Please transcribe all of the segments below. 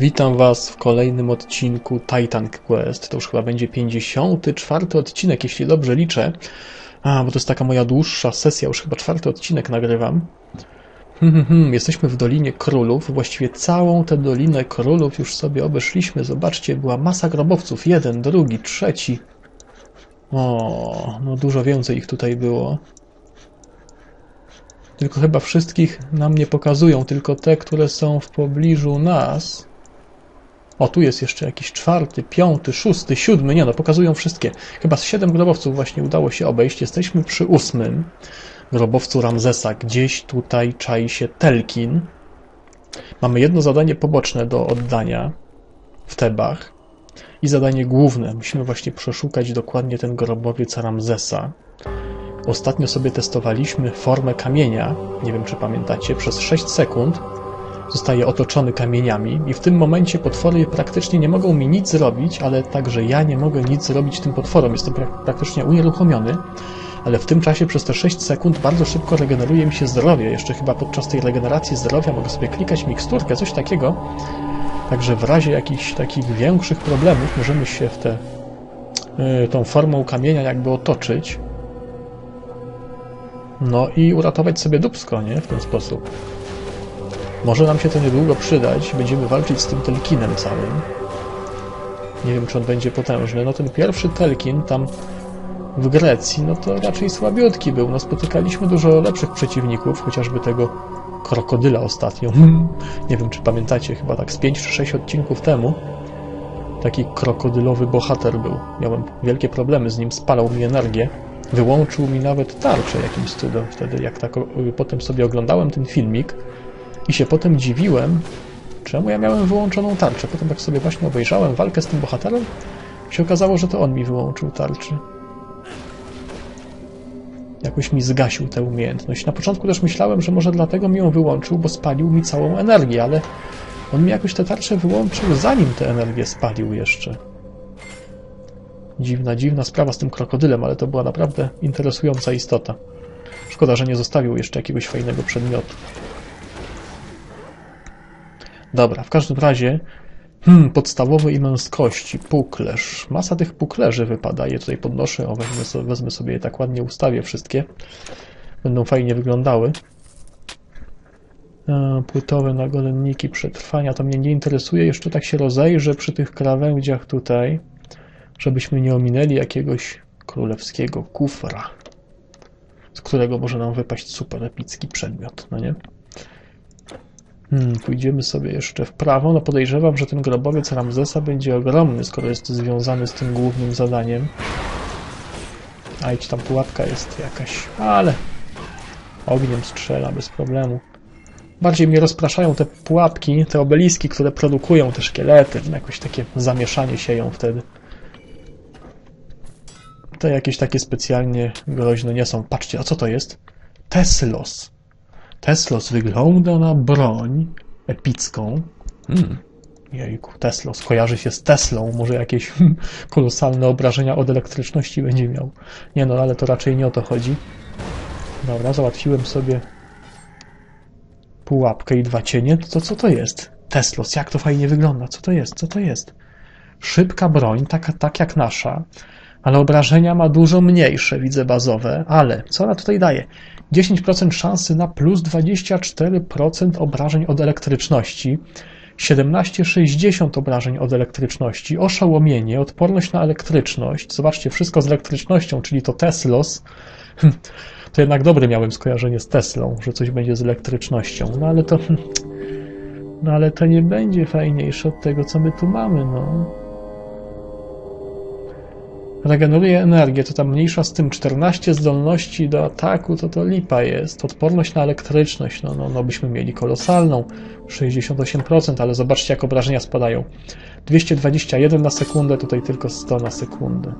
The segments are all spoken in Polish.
Witam Was w kolejnym odcinku Titan Quest. To już chyba będzie 54 odcinek, jeśli dobrze liczę. A, bo to jest taka moja dłuższa sesja, już chyba czwarty odcinek nagrywam. Hmm, hmm, hmm, Jesteśmy w Dolinie Królów. Właściwie całą tę Dolinę Królów już sobie obeszliśmy. Zobaczcie, była masa grobowców. Jeden, drugi, trzeci. O, no dużo więcej ich tutaj było. Tylko chyba wszystkich nam nie pokazują, tylko te, które są w pobliżu nas. O, tu jest jeszcze jakiś czwarty, piąty, szósty, siódmy. Nie no, pokazują wszystkie. Chyba z siedem grobowców właśnie udało się obejść. Jesteśmy przy ósmym grobowcu Ramzesa. Gdzieś tutaj czai się Telkin. Mamy jedno zadanie poboczne do oddania w Tebach i zadanie główne. Musimy właśnie przeszukać dokładnie ten grobowiec Ramzesa. Ostatnio sobie testowaliśmy formę kamienia, nie wiem czy pamiętacie, przez 6 sekund zostaje otoczony kamieniami i w tym momencie potwory praktycznie nie mogą mi nic zrobić, ale także ja nie mogę nic zrobić tym potworom. Jestem prak- praktycznie unieruchomiony, ale w tym czasie przez te 6 sekund bardzo szybko regeneruje mi się zdrowie. Jeszcze chyba podczas tej regeneracji zdrowia mogę sobie klikać miksturkę, coś takiego. Także w razie jakichś takich większych problemów możemy się w tę y, tą formą kamienia jakby otoczyć. No i uratować sobie dupsko, nie? W ten sposób. Może nam się to niedługo przydać. Będziemy walczyć z tym Telkinem całym. Nie wiem, czy on będzie potężny. No ten pierwszy Telkin tam w Grecji, no to raczej słabiutki był. No spotykaliśmy dużo lepszych przeciwników, chociażby tego krokodyla ostatnio. Nie wiem, czy pamiętacie, chyba tak z 5 czy 6 odcinków temu. Taki krokodylowy bohater był. Miałem wielkie problemy z nim, spalał mi energię. Wyłączył mi nawet tarczę jakimś cudem wtedy, jak tak potem sobie oglądałem ten filmik i się potem dziwiłem, czemu ja miałem wyłączoną tarczę. Potem tak sobie właśnie obejrzałem walkę z tym bohaterem się okazało, że to on mi wyłączył tarczę. Jakoś mi zgasił tę umiejętność. Na początku też myślałem, że może dlatego mi ją wyłączył, bo spalił mi całą energię, ale on mi jakoś tę tarczę wyłączył, zanim tę energię spalił jeszcze. Dziwna, dziwna sprawa z tym krokodylem, ale to była naprawdę interesująca istota. Szkoda, że nie zostawił jeszcze jakiegoś fajnego przedmiotu. Dobra, w każdym razie hmm, podstawowe i męskości, puklerz. Masa tych puklerzy wypada, je tutaj podnoszę, o wezmę sobie, wezmę sobie je tak ładnie ustawię wszystkie. Będą fajnie wyglądały. E, Płytowe nagolenniki przetrwania, to mnie nie interesuje. Jeszcze tak się rozejrzę przy tych krawędziach tutaj, żebyśmy nie ominęli jakiegoś królewskiego kufra, z którego może nam wypaść super epicki przedmiot, no nie? Hmm, pójdziemy sobie jeszcze w prawo. No podejrzewam, że ten grobowiec Ramzesa będzie ogromny, skoro jest związany z tym głównym zadaniem. A idź tam pułapka jest jakaś, ale ogniem strzela bez problemu. Bardziej mnie rozpraszają te pułapki, te obeliski, które produkują te szkielety. Jakoś takie zamieszanie sieją wtedy. Te jakieś takie specjalnie groźne nie są. Patrzcie, a co to jest? Teslos. Teslos wygląda na broń epicką. Hmm. Jejku, Teslos kojarzy się z Teslą. Może jakieś kolosalne obrażenia od elektryczności będzie miał. Nie no, ale to raczej nie o to chodzi. Dobra, załatwiłem sobie pułapkę i dwa cienie. To co to jest? Teslos, jak to fajnie wygląda. Co to jest? Co to jest? Szybka broń, taka, tak jak nasza, ale obrażenia ma dużo mniejsze, widzę bazowe. Ale co ona tutaj daje? 10% szansy na plus 24% obrażeń od elektryczności, 17,60 obrażeń od elektryczności, oszołomienie, odporność na elektryczność. Zobaczcie, wszystko z elektrycznością, czyli to Teslos. To jednak dobre miałem skojarzenie z Teslą, że coś będzie z elektrycznością. No ale to. No ale to nie będzie fajniejsze od tego, co my tu mamy, no. Regeneruje energię, to tam mniejsza z tym 14 zdolności do ataku, to to lipa jest. Odporność na elektryczność, no, no, no byśmy mieli kolosalną, 68%, ale zobaczcie jak obrażenia spadają. 221 na sekundę, tutaj tylko 100 na sekundę.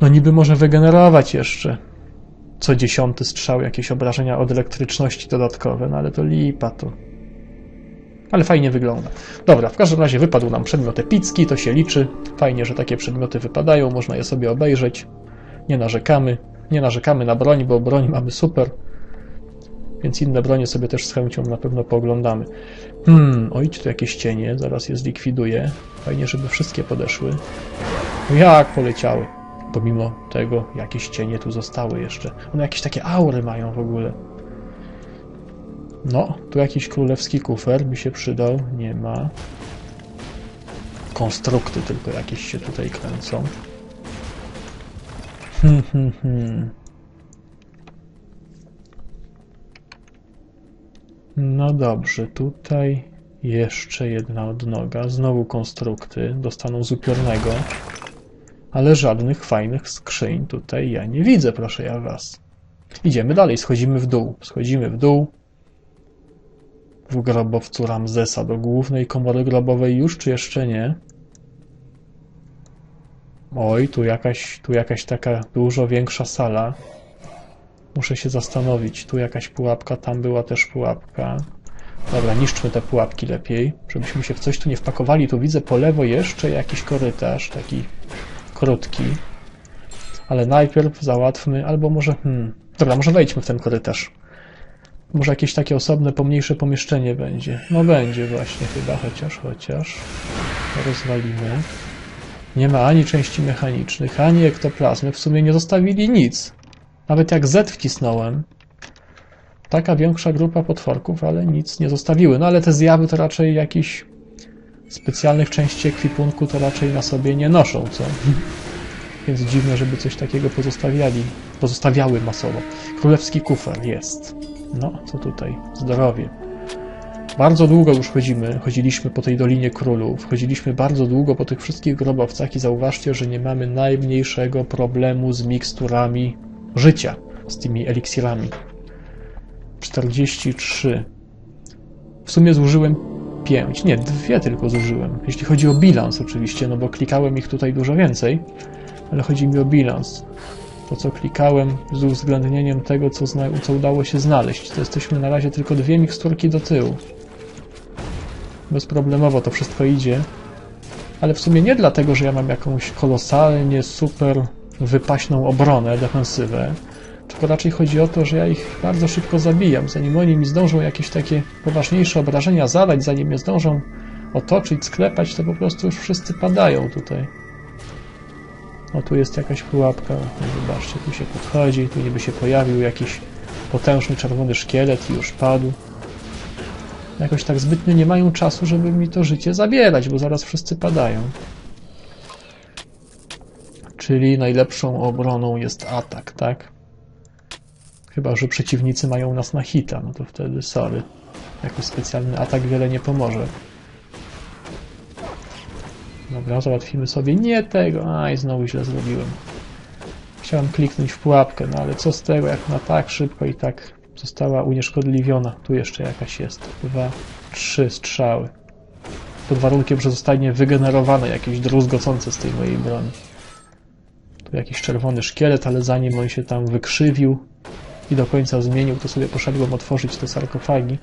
No niby może wygenerować jeszcze co dziesiąty strzał jakieś obrażenia od elektryczności dodatkowe, no ale to lipa to. Ale fajnie wygląda. Dobra, w każdym razie wypadł nam przedmiot epicki, to się liczy. Fajnie, że takie przedmioty wypadają, można je sobie obejrzeć. Nie narzekamy. Nie narzekamy na broń, bo broń mamy super. Więc inne bronie sobie też z chęcią na pewno pooglądamy. Hmm, oj, tu jakieś cienie, zaraz je zlikwiduję. Fajnie, żeby wszystkie podeszły. Jak poleciały. Pomimo tego, jakieś cienie tu zostały jeszcze. One jakieś takie aury mają w ogóle. No, tu jakiś królewski kufer by się przydał. Nie ma. Konstrukty tylko jakieś się tutaj kręcą. Hmm, hmm, hmm. No dobrze, tutaj jeszcze jedna odnoga. Znowu konstrukty. Dostaną z upiornego. Ale żadnych fajnych skrzyń tutaj ja nie widzę, proszę ja was. Idziemy dalej, schodzimy w dół. Schodzimy w dół. W grobowcu Ramzesa do głównej komory grobowej już, czy jeszcze nie? Oj, tu jakaś, tu jakaś taka dużo większa sala. Muszę się zastanowić. Tu jakaś pułapka, tam była też pułapka. Dobra, niszczmy te pułapki lepiej, żebyśmy się w coś tu nie wpakowali. Tu widzę po lewo jeszcze jakiś korytarz, taki krótki. Ale najpierw załatwmy, albo może... Hmm, dobra, może wejdźmy w ten korytarz. Może jakieś takie osobne, pomniejsze pomieszczenie będzie. No będzie właśnie chyba, chociaż, chociaż. Rozwalimy. Nie ma ani części mechanicznych, ani ektoplazmy. W sumie nie zostawili nic. Nawet jak Z wcisnąłem, taka większa grupa potworków, ale nic nie zostawiły. No ale te zjawy to raczej jakichś specjalnych części ekwipunku to raczej na sobie nie noszą, co? Więc dziwne, żeby coś takiego pozostawiali, pozostawiały masowo. Królewski kufer jest. No, co tutaj? Zdrowie. Bardzo długo już chodzimy, chodziliśmy po tej Dolinie Królów, chodziliśmy bardzo długo po tych wszystkich grobowcach i zauważcie, że nie mamy najmniejszego problemu z miksturami życia, z tymi eliksirami. 43. W sumie zużyłem 5, nie, dwie tylko zużyłem. Jeśli chodzi o bilans oczywiście, no bo klikałem ich tutaj dużo więcej, ale chodzi mi o bilans. To, co klikałem z uwzględnieniem tego, co, co udało się znaleźć. To jesteśmy na razie tylko dwie miksturki do tyłu. Bezproblemowo to wszystko idzie. Ale w sumie nie dlatego, że ja mam jakąś kolosalnie super wypaśną obronę, defensywę, tylko raczej chodzi o to, że ja ich bardzo szybko zabijam. Zanim oni mi zdążą jakieś takie poważniejsze obrażenia zadać, zanim mnie zdążą otoczyć, sklepać, to po prostu już wszyscy padają tutaj. O, tu jest jakaś pułapka. Zobaczcie, tu się podchodzi, tu niby się pojawił jakiś potężny czerwony szkielet i już padł. Jakoś tak zbytnio nie mają czasu, żeby mi to życie zabierać, bo zaraz wszyscy padają. Czyli najlepszą obroną jest atak, tak? Chyba, że przeciwnicy mają nas na hita, no to wtedy sorry. Jakiś specjalny atak wiele nie pomoże. Dobra, załatwimy sobie nie tego. Aj, znowu źle zrobiłem. Chciałem kliknąć w pułapkę, no ale co z tego, jak na tak szybko i tak została unieszkodliwiona. Tu jeszcze jakaś jest. Dwa, trzy strzały. Pod warunkiem, że zostanie wygenerowane jakieś druzgocące z tej mojej broni. Tu jakiś czerwony szkielet, ale zanim on się tam wykrzywił i do końca zmienił, to sobie poszedłem otworzyć te sarkofagi.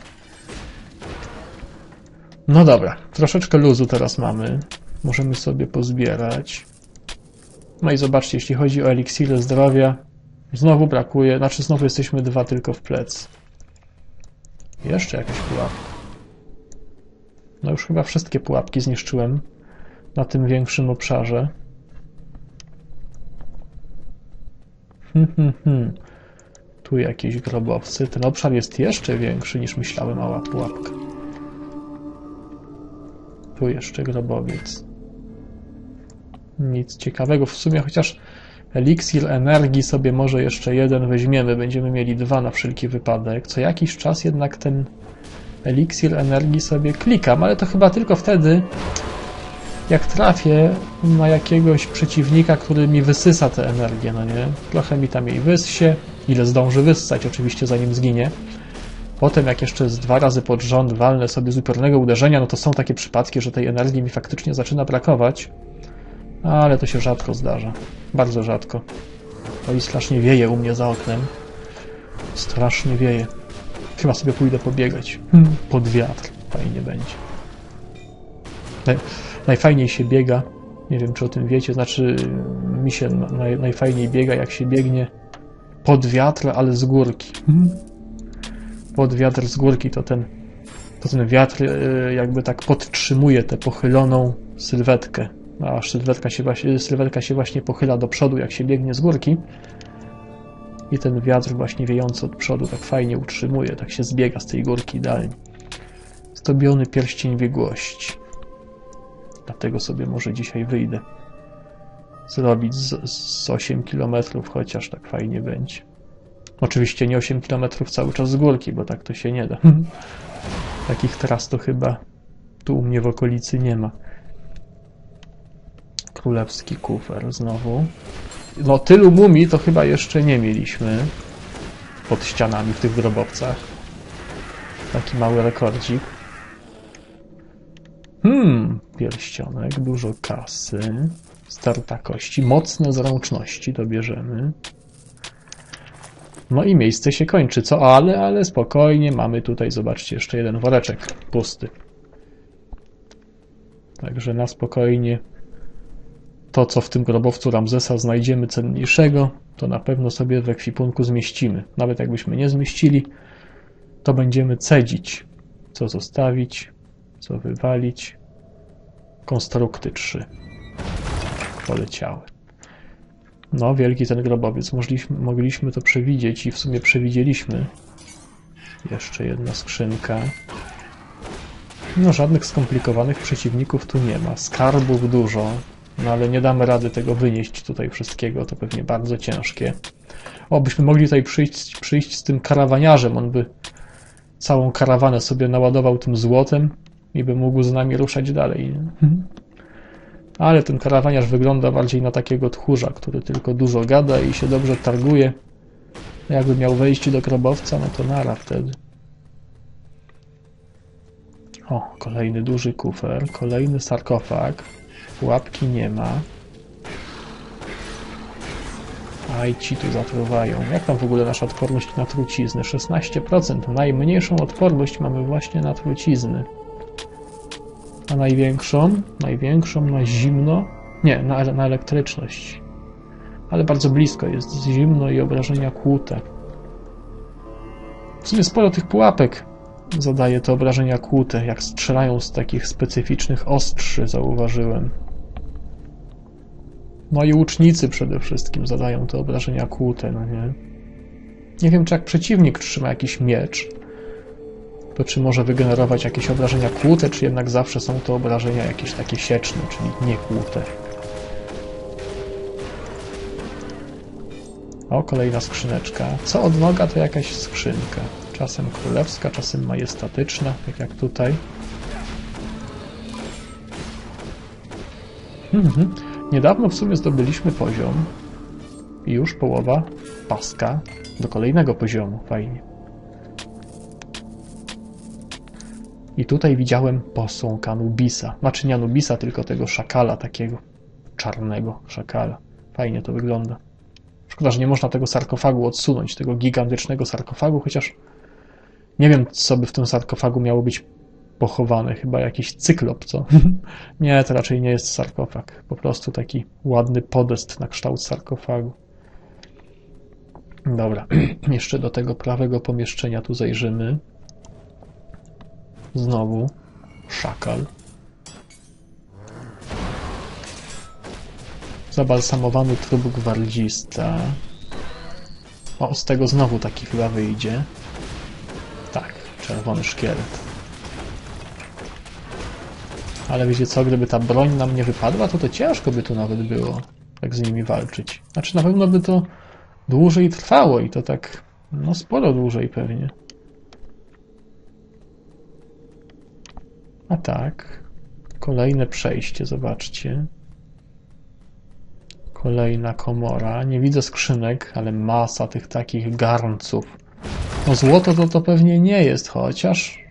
No dobra, troszeczkę luzu teraz mamy. Możemy sobie pozbierać. No i zobaczcie, jeśli chodzi o eliksiry zdrowia, znowu brakuje, znaczy znowu jesteśmy dwa tylko w plec. Jeszcze jakaś pułapka. No już chyba wszystkie pułapki zniszczyłem na tym większym obszarze. Hmm, hmm, hmm. Tu jakieś grobowcy. Ten obszar jest jeszcze większy niż myślałem, mała pułapka. Tu jeszcze grobowiec. Nic ciekawego w sumie, chociaż eliksir energii sobie może jeszcze jeden weźmiemy. Będziemy mieli dwa na wszelki wypadek. Co jakiś czas jednak ten eliksir energii sobie klikam, ale to chyba tylko wtedy, jak trafię na jakiegoś przeciwnika, który mi wysysa tę energię, no nie? Trochę mi tam jej wyssie, ile zdąży wyssać oczywiście zanim zginie. Potem jak jeszcze z dwa razy pod rząd walnę sobie z upiornego uderzenia, no to są takie przypadki, że tej energii mi faktycznie zaczyna brakować. Ale to się rzadko zdarza. Bardzo rzadko. O i strasznie wieje u mnie za oknem. Strasznie wieje. Chyba sobie pójdę pobiegać. Hmm. Pod wiatr. Fajnie będzie. Naj, najfajniej się biega. Nie wiem, czy o tym wiecie. Znaczy, mi się naj, najfajniej biega, jak się biegnie pod wiatr, ale z górki. Hmm. pod wiatr z górki, to ten, to ten wiatr y, jakby tak podtrzymuje tę pochyloną sylwetkę. A sylwetka się, właśnie, sylwetka się właśnie pochyla do przodu, jak się biegnie z górki. I ten wiatr właśnie wiejący od przodu tak fajnie utrzymuje, tak się zbiega z tej górki idealnie. Zdobiony pierścień biegłości. Dlatego sobie może dzisiaj wyjdę zrobić z, z 8 km, chociaż tak fajnie będzie. Oczywiście nie 8 km cały czas z górki, bo tak to się nie da. Takich tras to chyba tu u mnie w okolicy nie ma. Królewski kufer znowu. No tylu mumii to chyba jeszcze nie mieliśmy pod ścianami w tych grobowcach. Taki mały rekordzik. Hmm, pierścionek, dużo kasy, starta kości, mocne zręczności dobierzemy. No i miejsce się kończy, co? Ale, ale spokojnie, mamy tutaj, zobaczcie, jeszcze jeden woreczek pusty. Także na spokojnie to, co w tym grobowcu Ramzesa znajdziemy cenniejszego, to na pewno sobie w ekwipunku zmieścimy. Nawet jakbyśmy nie zmieścili, to będziemy cedzić, co zostawić, co wywalić. Konstrukty 3 poleciały. No, wielki ten grobowiec. Mogliśmy, mogliśmy to przewidzieć i w sumie przewidzieliśmy. Jeszcze jedna skrzynka. No, żadnych skomplikowanych przeciwników tu nie ma. Skarbów dużo, no ale nie damy rady tego wynieść tutaj wszystkiego, to pewnie bardzo ciężkie. O, byśmy mogli tutaj przyjść, przyjść z tym karawaniarzem, on by całą karawanę sobie naładował tym złotem i by mógł z nami ruszać dalej. Nie? Ale ten karawaniarz wygląda bardziej na takiego tchórza, który tylko dużo gada i się dobrze targuje. Jakby miał wejść do grobowca, no to nara wtedy. O, kolejny duży kufer, kolejny sarkofag. Pułapki nie ma. Aj, ci tu zatruwają. Jak tam w ogóle nasza odporność na trucizny? 16%. Najmniejszą odporność mamy właśnie na trucizny. A największą? Największą na zimno? Nie, na, na elektryczność. Ale bardzo blisko jest zimno i obrażenia kłute. W sumie sporo tych pułapek zadaje te obrażenia kłute, jak strzelają z takich specyficznych ostrzy, zauważyłem. No i łucznicy przede wszystkim zadają te obrażenia kłute, no nie? Nie wiem, czy jak przeciwnik trzyma jakiś miecz, to czy może wygenerować jakieś obrażenia kłute, czy jednak zawsze są to obrażenia jakieś takie sieczne, czyli nie kłute. O, kolejna skrzyneczka. Co odnoga, to jakaś skrzynka. Czasem królewska, czasem majestatyczna, tak jak tutaj. Mhm. Niedawno w sumie zdobyliśmy poziom i już połowa paska do kolejnego poziomu. Fajnie. I tutaj widziałem posąg Anubisa. Znaczy nie Anubisa, tylko tego szakala takiego czarnego szakala. Fajnie to wygląda. Szkoda, że nie można tego sarkofagu odsunąć, tego gigantycznego sarkofagu, chociaż nie wiem, co by w tym sarkofagu miało być pochowane. Chyba jakiś cyklop, co? nie, to raczej nie jest sarkofag. Po prostu taki ładny podest na kształt sarkofagu. Dobra, jeszcze do tego prawego pomieszczenia tu zajrzymy. Znowu szakal. Zabalsamowany trup gwardzista. O, z tego znowu taki chyba wyjdzie. Tak, czerwony szkielet. Ale wiecie co, gdyby ta broń nam nie wypadła, to to ciężko by tu nawet było tak z nimi walczyć. Znaczy na pewno by to dłużej trwało i to tak, no sporo dłużej pewnie. A tak, kolejne przejście, zobaczcie. Kolejna komora. Nie widzę skrzynek, ale masa tych takich garnców. No złoto to to pewnie nie jest, chociaż...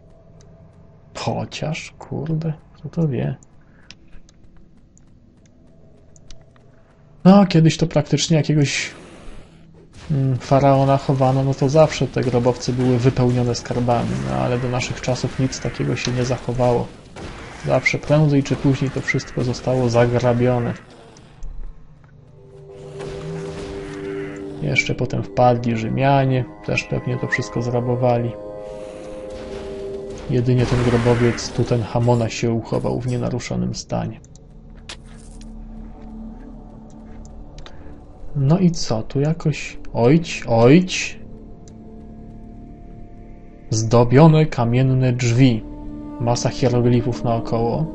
Chociaż, kurde, kto to wie. No, kiedyś to praktycznie jakiegoś mm, faraona chowano, no to zawsze te grobowce były wypełnione skarbami, no ale do naszych czasów nic takiego się nie zachowało. Zawsze prędzej czy później to wszystko zostało zagrabione. Jeszcze potem wpadli Rzymianie, też pewnie to wszystko zrabowali. Jedynie ten grobowiec Tutenhamona się uchował w nienaruszonym stanie. No i co? Tu jakoś... Ojć, ojć. Zdobione kamienne drzwi. Masa hieroglifów naokoło.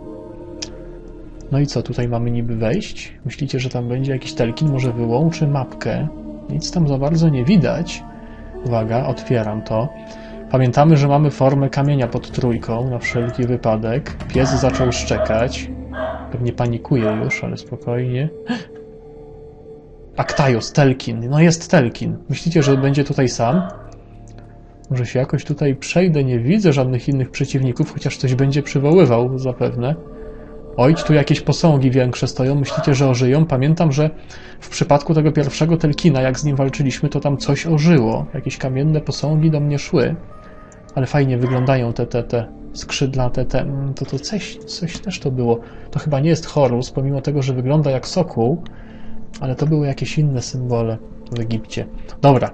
No i co? Tutaj mamy niby wejść? Myślicie, że tam będzie jakiś telkin? Może wyłączy mapkę? Nic tam za bardzo nie widać. Uwaga, otwieram to. Pamiętamy, że mamy formę kamienia pod trójką, na wszelki wypadek. Pies zaczął szczekać. Pewnie panikuje już, ale spokojnie. Aktajos, Telkin. No jest Telkin. Myślicie, że będzie tutaj sam? Może się jakoś tutaj przejdę, nie widzę żadnych innych przeciwników, chociaż coś będzie przywoływał zapewne. Oj, tu jakieś posągi większe stoją, myślicie, że ożyją? Pamiętam, że w przypadku tego pierwszego Telkina, jak z nim walczyliśmy, to tam coś ożyło. Jakieś kamienne posągi do mnie szły. Ale fajnie wyglądają te, te, te skrzydla, te, te, mm, to, to coś, coś też to było. To chyba nie jest Horus, pomimo tego, że wygląda jak sokół, ale to były jakieś inne symbole w Egipcie. Dobra.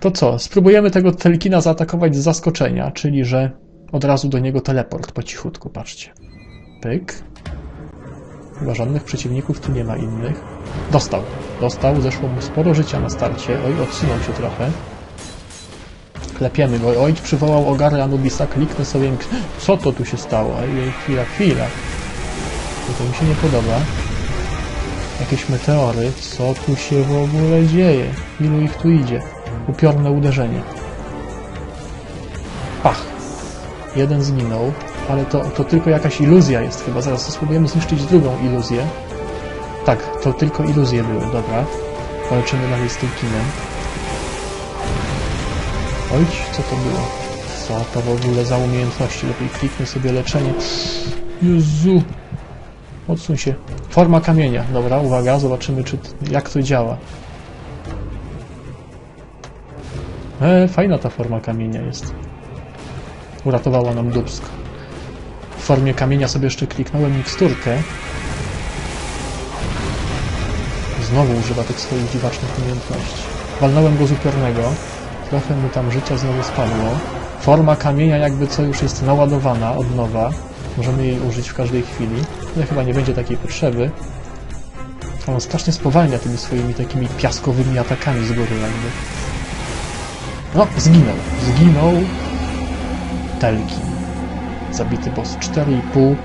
To co? Spróbujemy tego Telkina zaatakować z zaskoczenia, czyli że od razu do niego teleport po cichutku, patrzcie. Pyk. Chyba żadnych przeciwników tu nie ma innych. Dostał. Dostał, zeszło mu sporo życia na starcie. Oj, odsunął się trochę. Klepiemy go. Oj, przywołał ogary Anubisa, kliknę sobie. Co to tu się stało? Ej, chwila, chwila. To mi się nie podoba. Jakieś meteory. Co tu się w ogóle dzieje? Ilu ich tu idzie? Upiorne uderzenie. Pach. Jeden zginął, ale to, to tylko jakaś iluzja jest chyba. Zaraz spróbujemy zniszczyć drugą iluzję. Tak, to tylko iluzje były, dobra. Walczymy dalej z tym kinem. Oj, co to było? Co to w ogóle za umiejętności? Lepiej kliknę sobie leczenie. Jezu! Odsuń się. Forma kamienia. Dobra, uwaga, zobaczymy, czy, jak to działa. E, fajna ta forma kamienia jest. Uratowała nam Dubsk. W formie kamienia sobie jeszcze kliknąłem miksturkę. Znowu używa tych swoich dziwacznych umiejętności. Walnąłem go z upiornego. Trochę mu tam życia znowu spadło. Forma kamienia jakby co już jest naładowana od nowa. Możemy jej użyć w każdej chwili. No chyba nie będzie takiej potrzeby. On strasznie spowalnia tymi swoimi takimi piaskowymi atakami z góry jakby. No, zginął. Zginął Telkin. Zabity boss. 4,5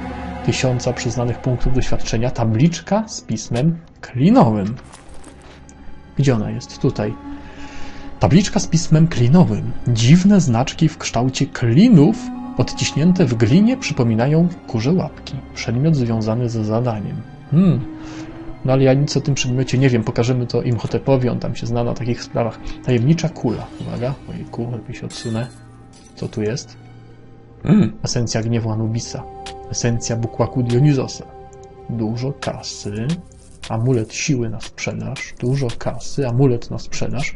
tysiąca przyznanych punktów doświadczenia. Tabliczka z pismem klinowym. Gdzie ona jest? Tutaj. Tabliczka z pismem klinowym. Dziwne znaczki w kształcie klinów odciśnięte w glinie przypominają kurze łapki. Przedmiot związany ze zadaniem. Hmm. No ale ja nic o tym przedmiocie nie wiem. Pokażemy to Imhotepowi, on tam się zna na takich sprawach. Tajemnicza kula. Uwaga, ojejku, lepiej się odsunę. Co tu jest? Mm. Esencja gniewu Anubisa. Esencja bukłaku Dionizosa. Dużo kasy. Amulet siły na sprzedaż. Dużo kasy. Amulet na sprzedaż.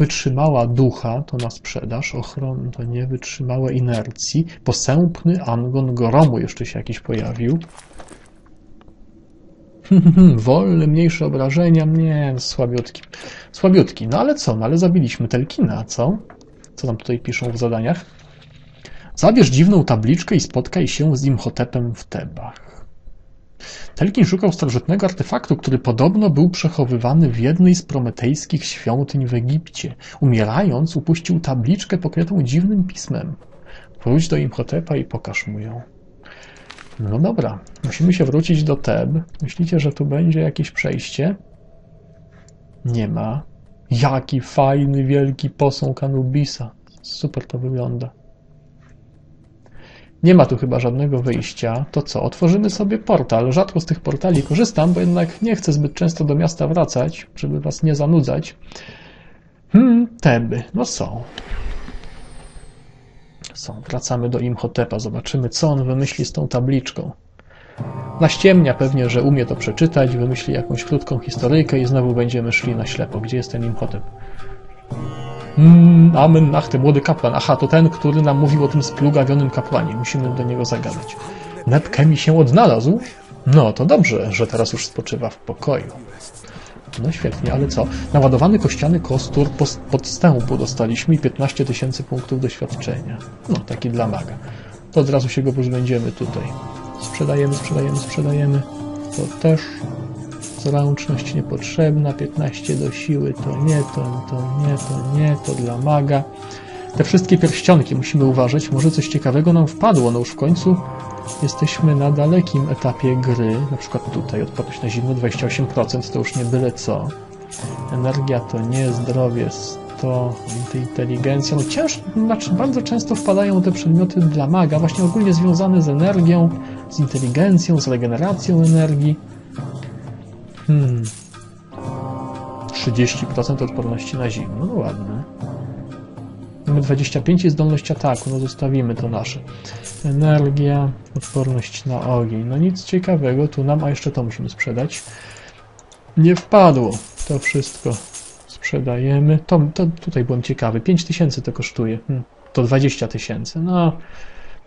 Wytrzymała ducha to na sprzedaż. Ochron to nie. Wytrzymałe inercji. Posępny angon goromu jeszcze się jakiś pojawił. Wolny, mniejsze obrażenia. Nie, słabiutki. Słabiutki. No ale co? No ale zabiliśmy Telkina, co? Co tam tutaj piszą w zadaniach? Zabierz dziwną tabliczkę i spotkaj się z Imhotepem w Tebach. Telkin szukał starożytnego artefaktu, który podobno był przechowywany w jednej z prometejskich świątyń w Egipcie. Umierając, upuścił tabliczkę pokrytą dziwnym pismem. Wróć do Imhotepa i pokaż mu ją. No dobra, musimy się wrócić do Teb. Myślicie, że tu będzie jakieś przejście? Nie ma. Jaki fajny, wielki posąg Anubisa. Super to wygląda. Nie ma tu chyba żadnego wyjścia. To co? Otworzymy sobie portal. Rzadko z tych portali korzystam, bo jednak nie chcę zbyt często do miasta wracać, żeby was nie zanudzać. Hmm, Teby. No są. Są. Wracamy do Imhotepa. Zobaczymy, co on wymyśli z tą tabliczką. Naściemnia pewnie, że umie to przeczytać, wymyśli jakąś krótką historyjkę i znowu będziemy szli na ślepo. Gdzie jest ten Imhotep? Mm, Amen Nachte, młody kapłan. Aha, to ten, który nam mówił o tym splugawionym kapłanie. Musimy do niego zagadać. Nepkemi się odnalazł? No, to dobrze, że teraz już spoczywa w pokoju. No świetnie, ale co? Naładowany kościany kostur podstępu dostaliśmy i 15 tysięcy punktów doświadczenia. No, taki dla maga. To od razu się go pozbędziemy tutaj. Sprzedajemy, sprzedajemy, sprzedajemy. To też. Zręczność niepotrzebna, 15 do siły to nie, to, to nie, to nie, to dla maga. Te wszystkie pierścionki musimy uważać, może coś ciekawego nam wpadło, no już w końcu jesteśmy na dalekim etapie gry, na przykład tutaj odporność na zimno 28%, to już nie byle co. Energia to nie, zdrowie 100, inteligencja, no ciężko, znaczy bardzo często wpadają te przedmioty dla maga, właśnie ogólnie związane z energią, z inteligencją, z regeneracją energii. Hmm. 30% odporności na zimno, no ładne. Mamy 25 i zdolność ataku, no zostawimy to nasze. Energia, odporność na ogień. No nic ciekawego tu nam, a jeszcze to musimy sprzedać. Nie wpadło. To wszystko sprzedajemy. To, to tutaj byłem ciekawy. 5000 to kosztuje. Hmm. To 20 tysięcy. No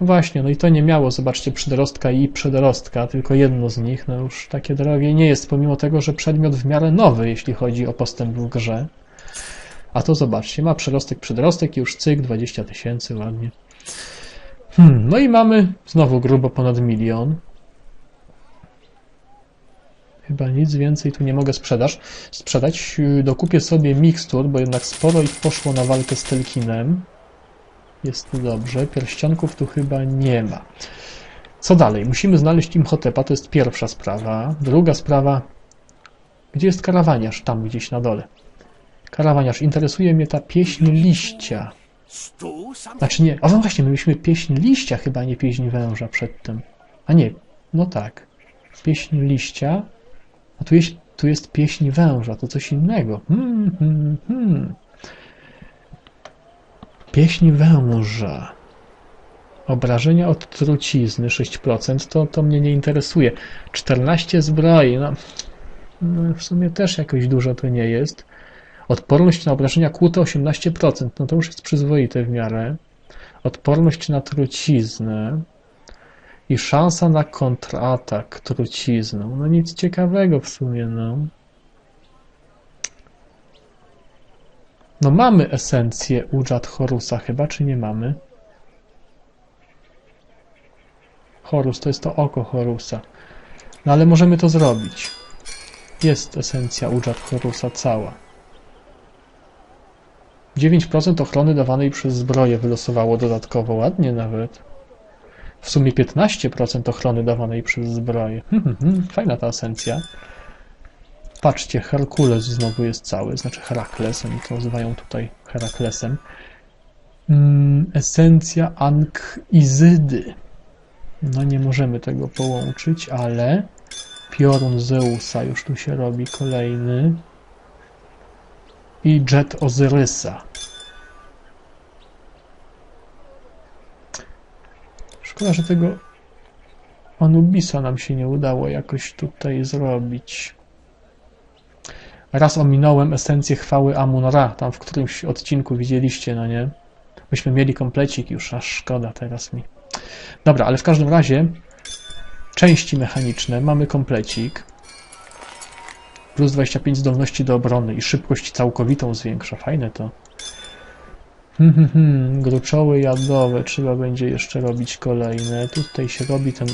właśnie, no i to nie miało, zobaczcie, przedrostka i przedrostka, tylko jedno z nich, no już takie drogie nie jest, pomimo tego, że przedmiot w miarę nowy, jeśli chodzi o postęp w grze. A to zobaczcie, ma przerostek, przedrostek i już cyk, 20 tysięcy, ładnie. Hmm, no i mamy znowu grubo ponad milion. Chyba nic więcej tu nie mogę sprzedać. sprzedać. Dokupię sobie mikstur, bo jednak sporo ich poszło na walkę z Telkinem. Jest tu dobrze. Pierścionków tu chyba nie ma. Co dalej? Musimy znaleźć Imhotepa, to jest pierwsza sprawa. Druga sprawa, gdzie jest karawaniarz? Tam gdzieś na dole. Karawaniarz, interesuje mnie ta pieśń liścia. Znaczy nie, o no właśnie, mieliśmy pieśń liścia, chyba nie pieśń węża przedtem. A nie, no tak. Pieśń liścia, a tu jest, tu jest pieśń węża, to coś innego. Hmm, hmm, hmm. Pieśń węża. Obrażenia od trucizny 6%, to, to mnie nie interesuje. 14 zbroi, no, no w sumie też jakoś dużo to nie jest. Odporność na obrażenia kłute 18%, no to już jest przyzwoite w miarę. Odporność na truciznę i szansa na kontratak trucizną. No nic ciekawego w sumie, no. No mamy esencję Ujad Horusa chyba, czy nie mamy? Horus to jest to oko Horusa. No ale możemy to zrobić. Jest esencja Ujad Horusa cała. 9% ochrony dawanej przez zbroję wylosowało dodatkowo, ładnie nawet. W sumie 15% ochrony dawanej przez zbroję. Fajna ta esencja. Patrzcie, Herkules znowu jest cały, znaczy Herakles, oni to nazywają tutaj Heraklesem. Mm, esencja Ankh-Izydy. No nie możemy tego połączyć, ale piorun Zeusa już tu się robi kolejny i Jet Ozyrysa. Szkoda, że tego Anubisa nam się nie udało jakoś tutaj zrobić. Raz ominąłem esencję chwały Amun-Ra, tam w którymś odcinku widzieliście, no nie? Myśmy mieli komplecik już, aż szkoda teraz mi. Dobra, ale w każdym razie części mechaniczne, mamy komplecik plus 25 zdolności do obrony i szybkość całkowitą zwiększa. Fajne to. Hmm, hmm, hmm. Gruczoły jadowe. Trzeba będzie jeszcze robić kolejne. Tutaj się robi ten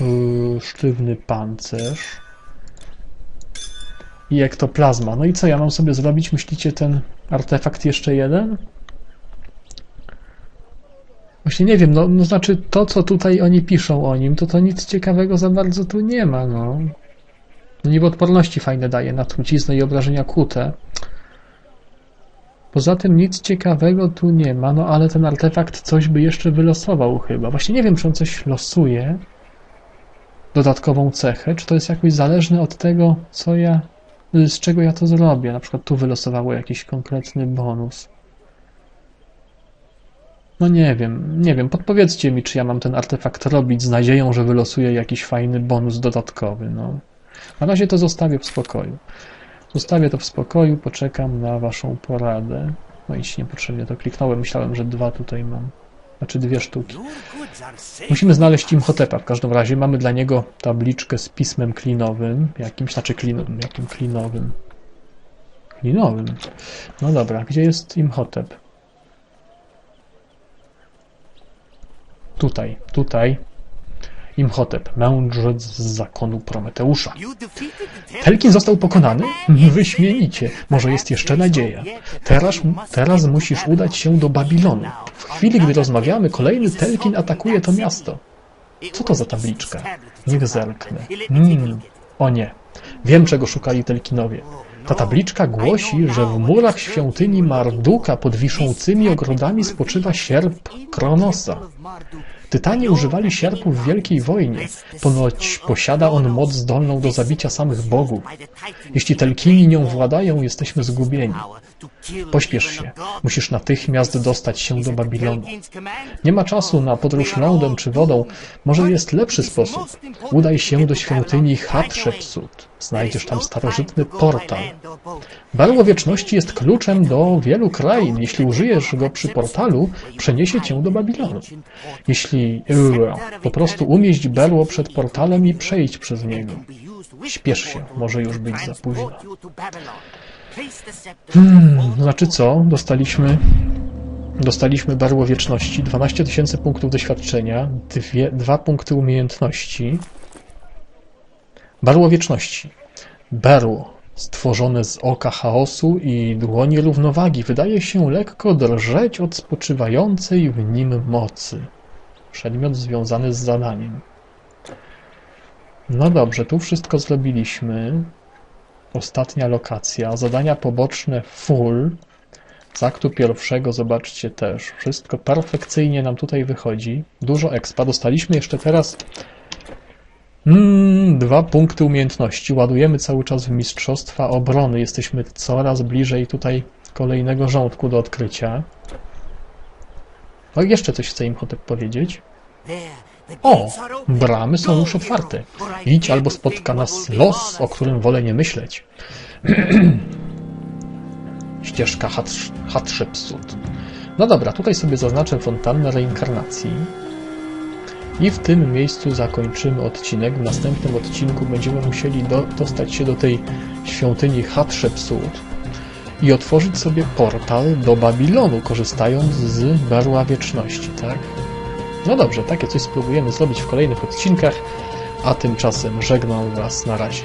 yy, sztywny pancerz. I ektoplazma. No i co ja mam sobie zrobić? Myślicie ten artefakt jeszcze jeden? Właśnie nie wiem, no, no znaczy to, co tutaj oni piszą o nim, to to nic ciekawego za bardzo tu nie ma, no. No niby odporności fajne daje na truciznę i obrażenia kłute. Poza tym nic ciekawego tu nie ma, no ale ten artefakt coś by jeszcze wylosował chyba. Właśnie nie wiem, czy on coś losuje. Dodatkową cechę, czy to jest jakoś zależne od tego, co ja, z czego ja to zrobię. Na przykład tu wylosowało jakiś konkretny bonus. No nie wiem, nie wiem, podpowiedzcie mi, czy ja mam ten artefakt robić z nadzieją, że wylosuje jakiś fajny bonus dodatkowy, no. Na razie to zostawię w spokoju. Zostawię to w spokoju, poczekam na Waszą poradę. No i niepotrzebnie to kliknąłem, myślałem, że dwa tutaj mam. Znaczy dwie sztuki. Musimy znaleźć Imhotepa w każdym razie. Mamy dla niego tabliczkę z pismem klinowym, jakimś, znaczy klin, jakim klinowym. linowym. No dobra, gdzie jest Imhotep? Tutaj, tutaj. Imhotep, mędrzec z zakonu Prometeusza. Telkin został pokonany? Wyśmienicie. Może jest jeszcze nadzieja. Teraz, teraz musisz udać się do Babilonu. W chwili, gdy rozmawiamy, kolejny Telkin atakuje to miasto. Co to za tabliczka? Niech zerknę. Hmm. O nie. Wiem, czego szukali Telkinowie. Ta tabliczka głosi, że w murach świątyni Marduka pod wiszącymi ogrodami spoczywa sierp Kronosa. Tytanie używali sierpów w Wielkiej Wojnie. Ponoć posiada on moc zdolną do zabicia samych bogów. Jeśli Telkini nią władają, jesteśmy zgubieni. Pośpiesz się. Musisz natychmiast dostać się do Babilonu. Nie ma czasu na podróż lądem czy wodą. Może jest lepszy sposób. Udaj się do świątyni Hatshepsut. Znajdziesz tam starożytny portal. Berło Wieczności jest kluczem do wielu krain. Jeśli użyjesz go przy portalu, przeniesie cię do Babilonu. Jeśli e, po prostu umieść berło przed portalem i przejdź przez niego. Śpiesz się, może już być za późno. Hmm, znaczy co? Dostaliśmy dostaliśmy berło wieczności, 12 tysięcy punktów doświadczenia, dwie, dwa punkty umiejętności. Berło wieczności. Berło stworzone z oka chaosu i dłoni równowagi wydaje się lekko drżeć od spoczywającej w nim mocy. Przedmiot związany z zadaniem. No dobrze, tu wszystko zrobiliśmy. Ostatnia lokacja. Zadania poboczne full. Z aktu pierwszego zobaczcie też. Wszystko perfekcyjnie nam tutaj wychodzi. Dużo expa. Dostaliśmy jeszcze teraz mm, dwa punkty umiejętności. Ładujemy cały czas w Mistrzostwa Obrony. Jesteśmy coraz bliżej tutaj kolejnego rządku do odkrycia. O, jeszcze coś chce im Hotep powiedzieć. O, bramy są już otwarte. Idź albo spotka nas los, o którym wolę nie myśleć. Ścieżka Hatshepsut. No dobra, tutaj sobie zaznaczę fontannę reinkarnacji. I w tym miejscu zakończymy odcinek. W następnym odcinku będziemy musieli do, dostać się do tej świątyni Hatshepsut i otworzyć sobie portal do Babilonu, korzystając z Berła Wieczności, tak? No dobrze, takie coś spróbujemy zrobić w kolejnych odcinkach, a tymczasem żegnam Was na razie.